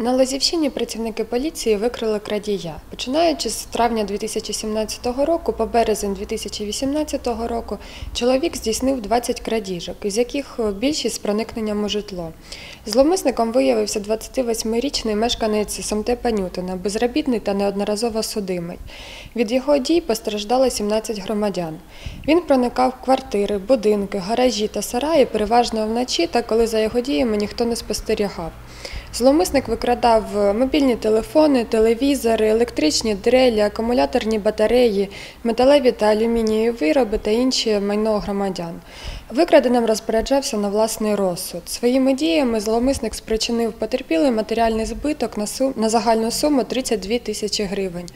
На Лозівщині працівники поліції викрили крадія. Починаючи з травня 2017 року по березень 2018 року, чоловік здійснив 20 крадіжок, із яких більшість з проникненням у житло. Зловмисником виявився 28-річний мешканець Сомтепа Ньютона, безробітний та неодноразово судимий. Від його дій постраждали 17 громадян. Він проникав в квартири, будинки, гаражі та сараї переважно вночі та коли за його діями ніхто не спостерігав. Зловмисник викрадав мобільні телефони, телевізори, електричні дрелі, акумуляторні батареї, металеві та алюмінієві вироби та інші майно громадян. Викраденим розпоряджався на власний розсуд. Своїми діями зловмисник спричинив потерпілий матеріальний збиток на загальну суму 32 тисячі гривень.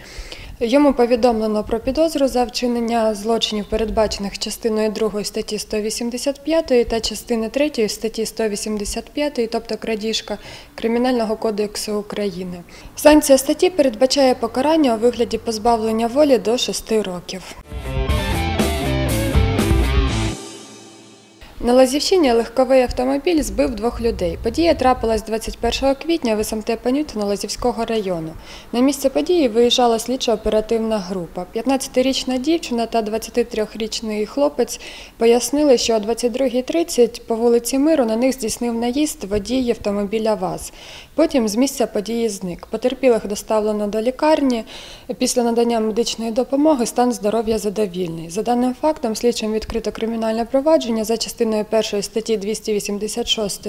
Йому повідомлено про підозру за вчинення злочинів, передбачених частиною 2 статті 185 та частини 3 статті 185, тобто крадіжка Кримінального кодексу України. Санкція статті передбачає покарання у вигляді позбавлення волі до 6 років. На Лазівщині легковий автомобіль збив двох людей. Подія трапилась 21 квітня в СМТ Панютина Лазівського району. На місце події виїжджала слідчо-оперативна група. 15-річна дівчина та 23-річний хлопець пояснили, що о 22.30 по вулиці Миру на них здійснив наїзд водій автомобіля ВАЗ. Потім з місця події зник. Потерпілих доставлено до лікарні. Після надання медичної допомоги стан здоров'я задовільний. За даним фактом, слідчим відкрито кримінальне провадження за частиною першої статті 286,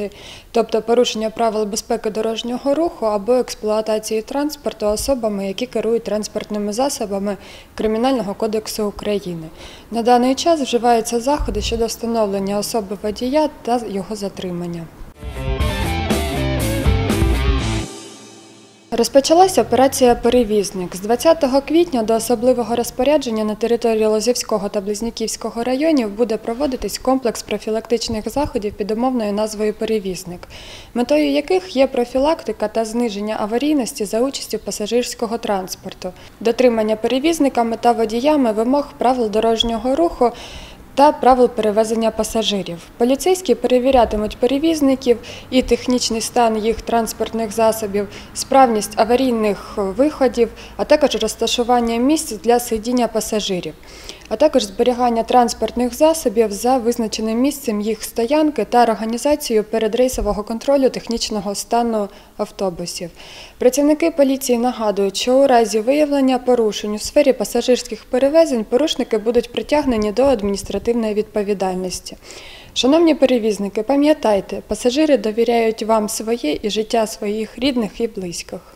тобто порушення правил безпеки дорожнього руху або експлуатації транспорту особами, які керують транспортними засобами Кримінального кодексу України. На даний час вживаються заходи щодо встановлення особи водія та його затримання. Розпочалася операція Перевізник з 20 квітня до особливого розпорядження на території Лозівського та Близнюківського районів буде проводитись комплекс профілактичних заходів під умовною назвою Перевізник, метою яких є профілактика та зниження аварійності за участю пасажирського транспорту, дотримання перевізниками та водіями вимог правил дорожнього руху та правил перевезення пасажирів. Поліцейські перевірятимуть перевізників і технічний стан їх транспортних засобів, справність аварійних виходів, а також розташування місць для сидіння пасажирів, а також зберігання транспортних засобів за визначеним місцем їх стоянки та організацією передрейсового контролю технічного стану автобусів. Працівники поліції нагадують, що у разі виявлення порушень у сфері пасажирських перевезень порушники будуть притягнені до адміністративної відповідальності. Шановні перевізники, пам'ятайте, пасажири довіряють вам своє і життя своїх рідних і близьких.